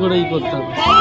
করে ই করতে হবে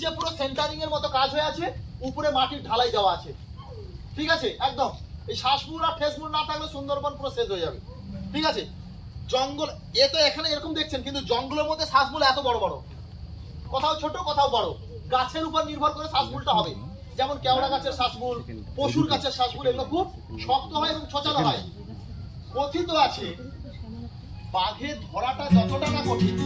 নিচে পুরো সেন্টারিং এর মতো কাজ হয়ে আছে, উপরে মাটির ঢালাই দেওয়া আছে। ঠিক আছে? একদম। এই শ্বাসমূল আর ঠেসমূল না থাকলে সুন্দরবন পুরো শেষ হয়ে যাবে। ঠিক আছে? জঙ্গল, এ তো এখানে এরকম দেখছেন, কিন্তু জঙ্গলের মধ্যে শ্বাসমূল এত বড় বড়। কোথাও ছোট, কোথাও বড়। গাছের উপর নির্ভর করে শ্বাসমূলটা হবে। যেমন কেওড়া গাছের শ্বাসমূল পশুর গাছের শ্বাসমূল এগুলো খুব শক্ত হয় এবং ছোচানো হয়। কথিত আছে বাঘে ধরাটা যতটা না কঠিন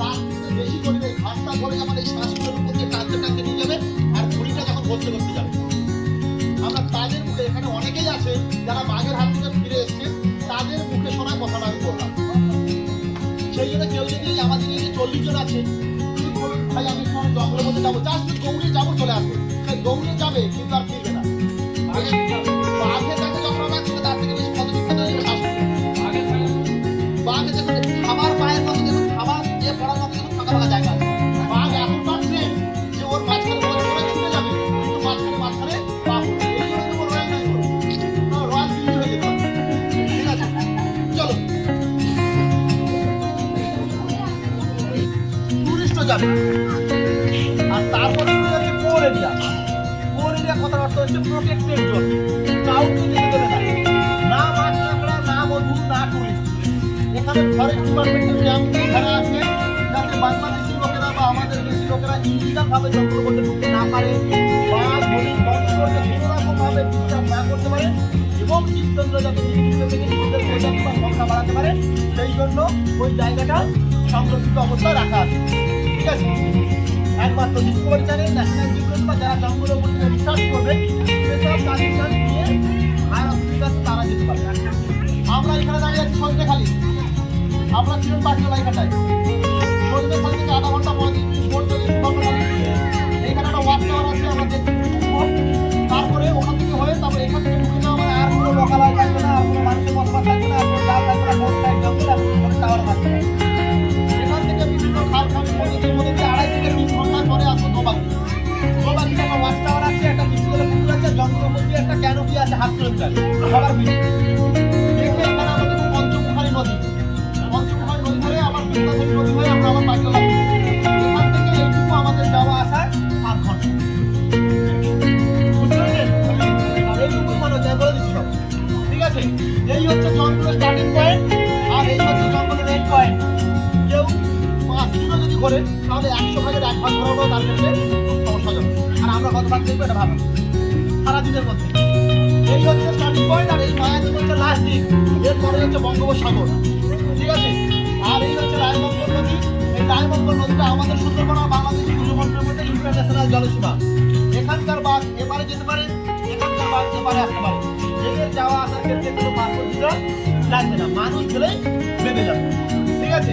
তার বেশি এই ঘাটটা ধরে যখন এই শ্বাসগুলোর উপর দিয়ে টানতে নিয়ে যাবে, আর ঘুড়িটা যখন বসতে বসতে যাবে। আমরা তাদের অনেকেই আছে যারা বাঘের হাত থেকে ফিরে এসছে, তাদের মুখে শোনা কথাটা আমি বললাম। সেই জন্য কেউ যদি আমাদের এই চল্লিশ আছে আমি যাব? জাস্ট দৌড়ে যাব, চলে আসব। সে দৌড়ে যাবে, কিন্তু আর ফিরবে না। বাঘের কাছে আমরা তার বেশি যাবে পড়ার মতো যখন ফাঁকা ফাঁকা জায়গা। বাঘ এখন পাচ্ছে যে ওর মাঝখানে কিন্তু ওর হচ্ছে প্রোটেক্টেড জোন কাউকে না। মাছ না মধু না টুরিস্ট এখানে ফরেস্ট ডিপার্টমেন্টের ক্যাম্প এখানে আছে। বাংলাদেশি লোকেরা বা আমাদের দেশি লোকেরা ইলিগাল ভাবে করতে না পারে বা রকম ডিস্টার্ব না করতে পারে এবং জীবজন্তু যাতে নিজেদের প্রজাতি বা সংখ্যা বাড়াতে পারে, সেই জন্য ওই জায়গাটা সংরক্ষিত অবস্থায় রাখা আছে। ঠিক আছে? একমাত্র ডিসকভারি চ্যানেল, ন্যাশনাল জিওগ্রাফি বা যারা জঙ্গলের উপর রিসার্চ করবে, সেসব কানেকশন নিয়ে অসুবিধা আছে তারা যেতে পারবে আমরা এখানে দাঁড়িয়ে আছি সন্ধ্যেখালি আমরা ছিলেন পাঁচজোলা মিনিট বোট এখানে একটা ওয়াচ টাওয়ার আছে, আমরা ঢুকবো। তারপরে ওখান থেকে হয়ে তারপরে এখান থেকে ঢুকে টাওয়ার এখান থেকে বিভিন্ন খাল খালি আড়াই তিন ঘণ্টা পরে আসব দোবাকিতে আমার ওয়াচ টাওয়ার আছে, একটা বিশাল পুকুর আছে জঙ্গলের একটা আছে হাফ কিলোমিটার এখানে আমাদের পঞ্চমুখারী নদী। এই হচ্ছে জঙ্গলের স্টার্টিং পয়েন্ট আর এই হচ্ছে জঙ্গলের এন্ড পয়েন্ট কেউ পাঁচ কিলো একশো ভাগের এক ভাগ আমরা কত ভাগ দেখব সারাদিনের মধ্যে এই হচ্ছে স্টার্টিং পয়েন্ট আর এই মায়াদ্বীপ হচ্ছে লাস্ট দ্বীপ এরপরে হচ্ছে বঙ্গোপসাগর। ঠিক আছে? নদী এই নদীটা আমাদের সুন্দরবন আর বাংলাদেশ ভূমন্ডলের মধ্যে ইন্টারন্যাশনাল জলসীমা। এখানকার বাঘ এদের যাওয়া আসার ক্ষেত্রে কোনো মানুষ গেলেই বেঁধে যাবে। ঠিক আছে?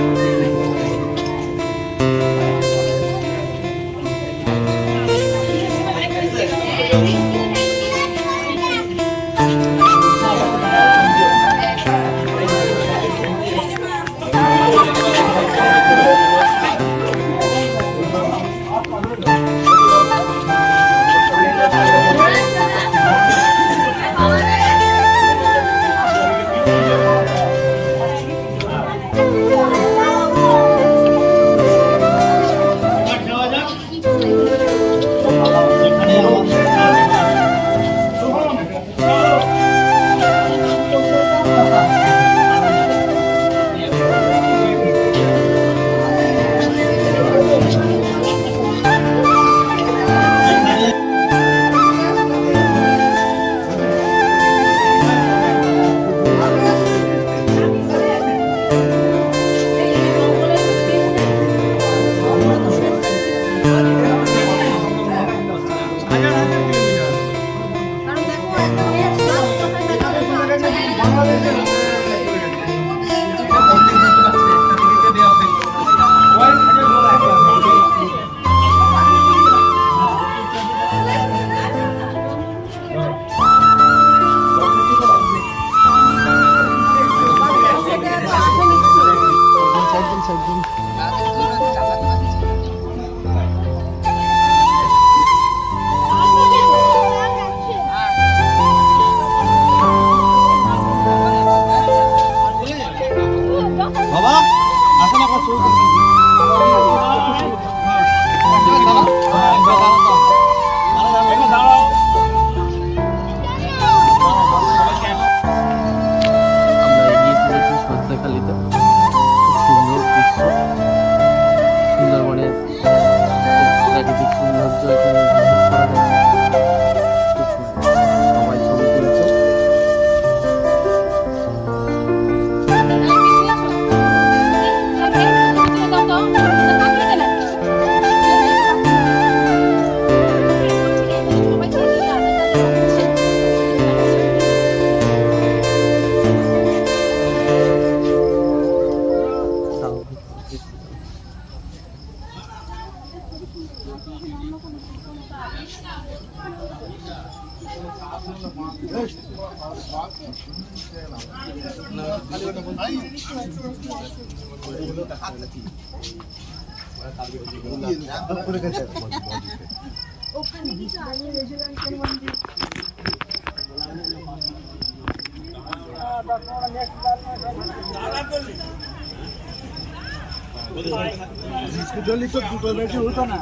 জলদি তো দুটো বেশি হতো না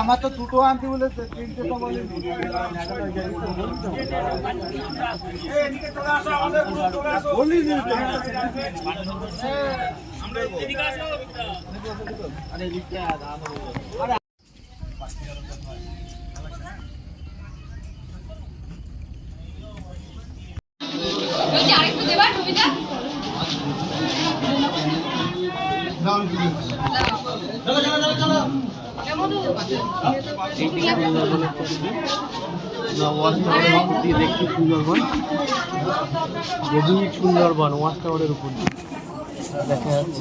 আমার তো দুটো আনতে বলে তিনটে তো বলে বলি দেখছি সুন্দরবন। গভীর সুন্দরবন ওয়াচ টাওয়ারের উপর দেখা যাচ্ছে।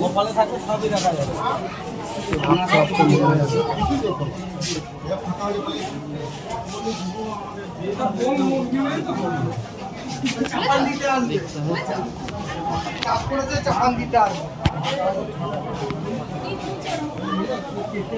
চাপান দিতে আসবে কাজ করেছে চাপান দিতে আসবে এটা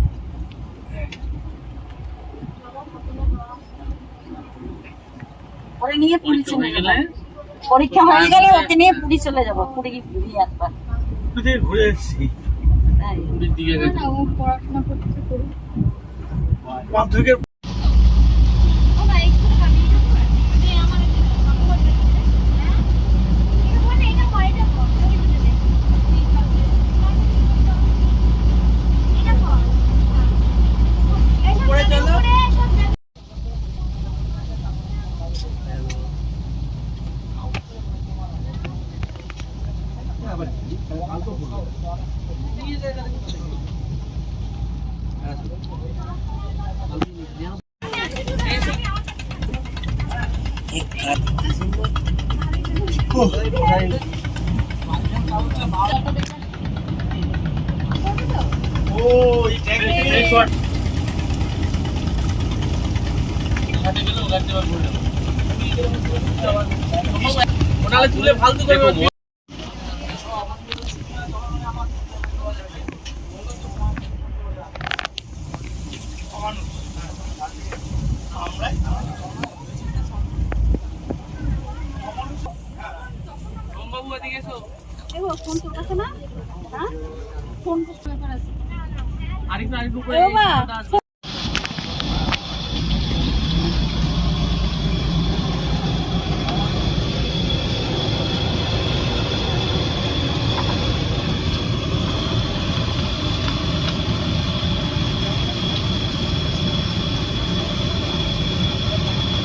পরে নিয়ে পুরী চলে গেলে? পরীক্ষা হয়ে গেলে ওকে নিয়ে পুরী চলে যাব। পুরী ঘুরিয়ে একবার ঘুরে এসেছি? তাই। পুরীর দিকে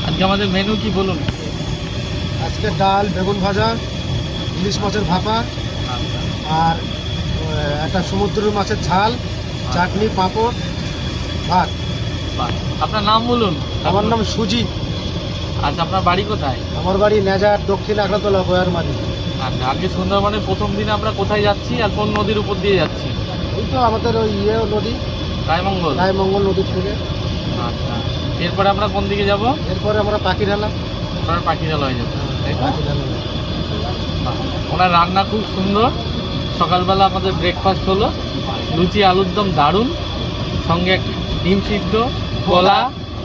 আজকে আমাদের মেনু কি বলুন? আজকে ডাল বেগুন ভাজা ইলিশ মাছের ভাপা আর আহ, একটা সমুদ্রের মাছের ঝাল চাটনি পাঁপড় ভাত বাহ। আপনার নাম বলুন। আমার নাম সুজিত। আচ্ছা আপনার বাড়ি কোথায়? আমার বাড়ি নেজার দক্ষিণ আগ্রাতলা বয়ারমারি আচ্ছা আজকে সুন্দরবনের প্রথম দিনে আমরা কোথায় যাচ্ছি আর কোন নদীর উপর দিয়ে যাচ্ছি? ওই তো আমাদের ওই ইয়ে নদী রায়মঙ্গল। রায়মঙ্গল নদীর থেকে। আচ্ছা এরপরে আমরা কোন দিকে যাব? এরপরে আমরা পাখিরালা। আপনার পাখিরাল হয়ে যাবে তাই তো? পাখিরালা। ওনার রান্না খুব সুন্দর। সকালবেলা আমাদের ব্রেকফাস্ট হলো। লুচি আলুর দম দারুণ। সঙ্গে ডিম সিদ্ধ কলা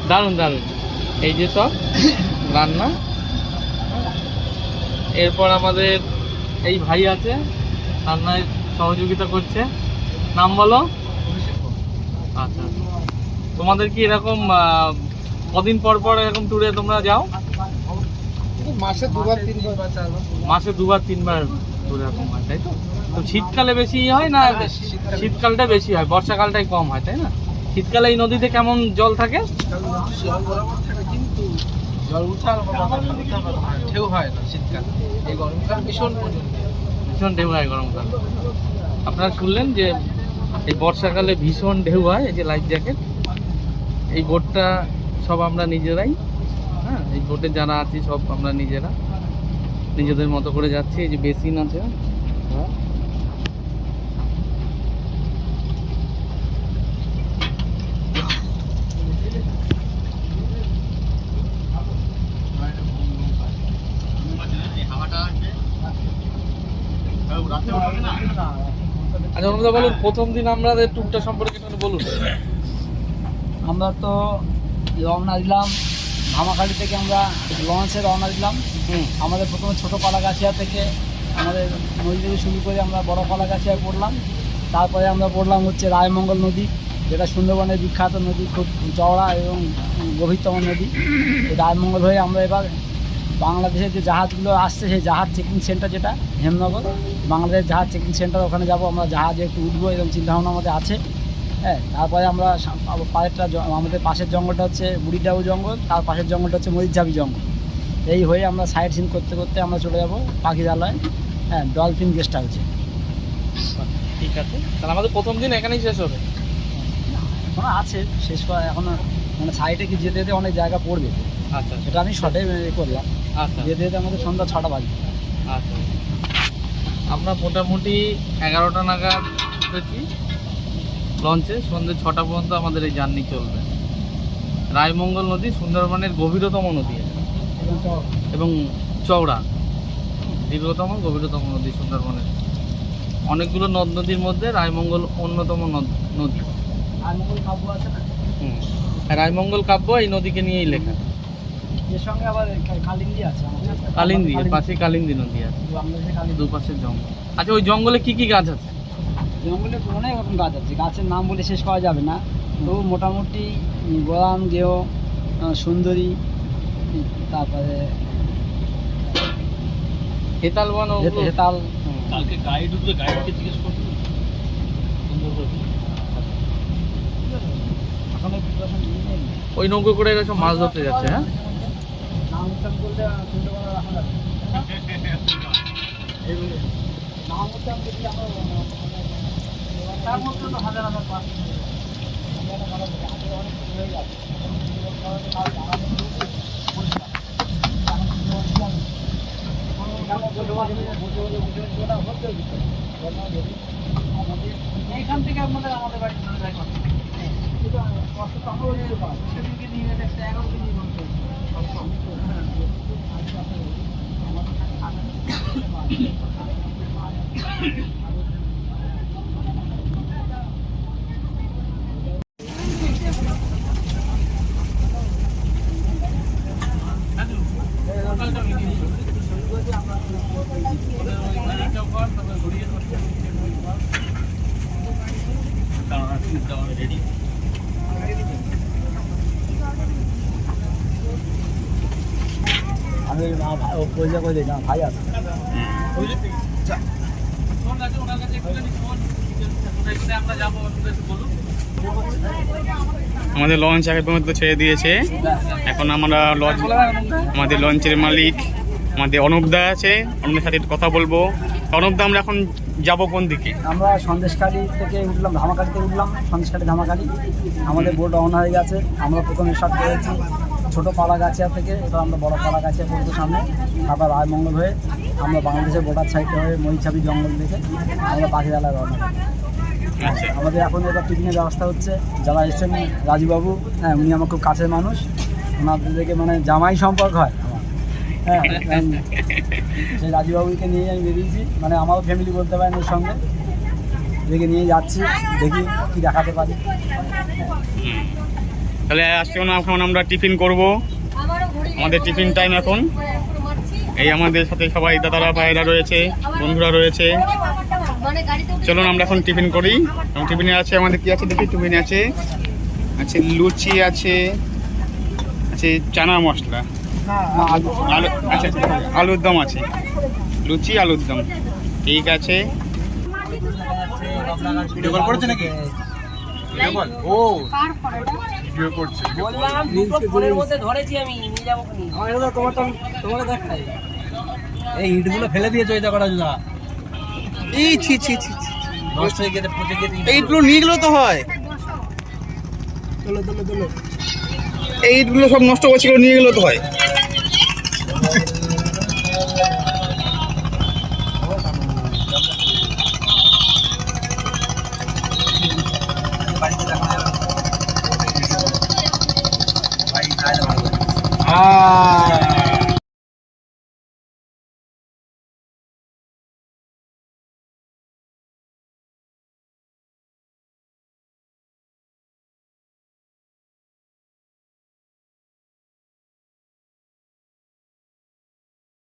দারুণ দারুণ। এই যে সব রান্না। এরপর আমাদের এই ভাই আছে রান্নায় সহযোগিতা করছে। নাম বলো? আচ্ছা। তোমাদের কি এরকম কদিন পর পর এরকম ট্যুরে তোমরা যাও? মাসে দুবার তিনবার। মাসে দুবার তিনবার ট্যুরে এরকম তাই তো? তো শীতকালে বেশি হয় না? শীতকালটা বেশি হয় বর্ষাকালটাই কম হয় তাই না? শীতকালে এই নদীতে কেমন জল থাকে? কিন্তু জল উঠার ঢেউ হয় না শীতকাল। এই গরমকাল ভীষণ ভীষণ ঢেউ হয় গরমকাল। আপনারা শুনলেন যে এই বর্ষাকালে ভীষণ ঢেউ হয় এই যে লাইফ জ্যাকেট। এই বোটটা সব আমরা নিজেরাই হ্যাঁ? এই বোটে যারা আছি সব আমরা নিজেরা নিজেদের মতো করে যাচ্ছি এই যে বেসিন আছে হ্যাঁ? আচ্ছা অনুদা বলুন প্রথম দিন আমাদের ট্যুরটা সম্পর্কে একটু বলুন। আমরা তো রওনা দিলাম ধামাখালি থেকে আমরা লঞ্চে রওনা দিলাম। আমাদের প্রথমে ছোটো কলাগাছিয়া থেকে আমাদের নদী থেকে শুরু করে আমরা বড় কলাগাছিয়ায় পড়লাম। তারপরে আমরা পড়লাম হচ্ছে রায়মঙ্গল নদী যেটা সুন্দরবনের বিখ্যাত নদী খুব চওড়া এবং গভীরতম নদী। রায়মঙ্গল হয়ে আমরা এবার বাংলাদেশের যে জাহাজগুলো আসছে সেই জাহাজ চেকিং সেন্টার যেটা হেমনগর বাংলাদেশ জাহাজ চেকিং সেন্টার ওখানে যাব আমরা জাহাজে একটু উঠবো এরকম চিন্তাভাবনা আমাদের আছে। হ্যাঁ তারপরে আমরা পাশেরটা আমাদের পাশের জঙ্গলটা হচ্ছে বুড়িডাবু জঙ্গল তার পাশের জঙ্গলটা হচ্ছে মরিচঝাবি জঙ্গল। এই হয়ে আমরা সাইড সিন করতে করতে আমরা চলে যাব পাখিরালয় হ্যাঁ ডলফিন গেস্ট হাউসে ঠিক আছে। তাহলে আমাদের প্রথম দিন এখানেই শেষ হবে? এখনও আছে শেষ করা এখনও মানে সাইডে কি যেতে যেতে অনেক জায়গা পড়বে। আচ্ছা। সেটা আমি শর্টে করলাম। আচ্ছা। যেতে যেতে আমাদের সন্ধ্যা ছটা বাজবে আচ্ছা। আমরা মোটামুটি এগারোটা নাগাদ উঠেছি। লঞ্চে সন্ধ্যে ছটা পর্যন্ত আমাদের এই জার্নি চলবে। রায়মঙ্গল নদী সুন্দরবনের গভীরতম নদী। এবং চওড়া। দীর্ঘতম গভীরতম নদী সুন্দরবনের। অনেকগুলো নদ নদীর মধ্যে রায়মঙ্গল অন্যতম নদ- নদী। আনমোল কাব্য আছে না? হুম। আর রায়মঙ্গল কাব্য এই নদীকে নিয়েই লেখা। এর সঙ্গে আবার কা- আছে কালিন্দী এর পাশে কালিন্দী নদী আছে। জঙ্গল। আচ্ছা ওই জঙ্গলে কি কি গাছ আছে? জঙ্গলে অনেক রকম গাছ আছে। গাছের নাম বলে শেষ করা যাবে না। তো মোটামুটি গোলাম গেও সুন্দরী তারপরে হেতাল বন হেতাল। কালকে গাইড উঠবে গাইডকে জিজ্ঞেস ওই নৌকো করে এরা সব মাছ ধরতে যাচ্ছে হ্যাঁ? নাম উচ্চারণ করলে সুন্দরবন রাখা যাবে এইভাবে। নাম উচ্চারণ তার মধ্যে তো হাজার হাজার পাঁচ অনেক হয়ে যাবে এইখান থেকে আমাদের আমাদের বাড়ি চলে যায় কিন্তু কষ্ট তো সেদিনকে নিয়ে গেলে একটা এগারো কেজি মাংস আমাদের লঞ্চ আগে পর্যন্ত ছেড়ে দিয়েছে। এখন আমরা লঞ্চ আমাদের লঞ্চের মালিক, আমাদের অনুপদা আছে অনুপদার সাথে কথা বলব। অনুপদা আমরা এখন যাব কোন দিকে? আমরা সন্দেশখালি থেকে উঠলাম ধামাকালি থেকে উঠলাম, সন্দেশখালি ধামাকালি। আমাদের বোট রওনা হয়ে গেছে, আমরা প্রথমে স্টার্ট করেছি। ছোটো পালাগাছিয়া থেকে এবার আমরা বড় পালাগাছিয়া পড়ব সামনে। তারপর রায়মঙ্গল হয়ে আমরা বাংলাদেশের বর্ডার সাইড হয়ে মহিছাবি জঙ্গল দেখে আমরা পাখিরালায় রওনা আচ্ছা। আমাদের এখন এবার টিফিনের ব্যবস্থা হচ্ছে। যারা এসেছেন রাজুবাবু হ্যাঁ উনি আমার খুব কাছের মানুষ। ওনাদের থেকে মানে জামাই সম্পর্ক হয় হ্যাঁ সেই রাজুবাবুকে নিয়ে আমি বেরিয়েছি। মানে আমারও ফ্যামিলি বলতে পারেন ওর সঙ্গে। দেখে নিয়ে যাচ্ছি দেখি কি দেখাতে পারি। তাহলে আজকে না এখন আমরা টিফিন করব। আমাদের টিফিন টাইম এখন। এই আমাদের সাথে সবাই দাদারা ভাইরা রয়েছে বন্ধুরা রয়েছে। চলুন আমরা এখন টিফিন করি। টিফিনে আছে আমাদের কি আছে দেখি টিফিনে আছে আছে লুচি আছে আছে চানা মশলা। আলু আচ্ছা আচ্ছা, আলুর দম আছে। লুচি আলুর দম। ঠিক আছে। ও কার ভিডিও করছে বললাম দুটো ফোনের মধ্যে ধরেছি আমি নিয়ে যাব তোমাকে দেখাই। এই ইটগুলো ফেলে দিয়েছ এটা করা এই ছি ছি ছি ছি। নষ্ট হয়ে গেছে পচে গেছে এইগুলো নিয়ে গেলেও তো হয়। তোলো তোলো সব নষ্ট করছে এগুলো নিয়ে গেলেও তো হয়। Ah!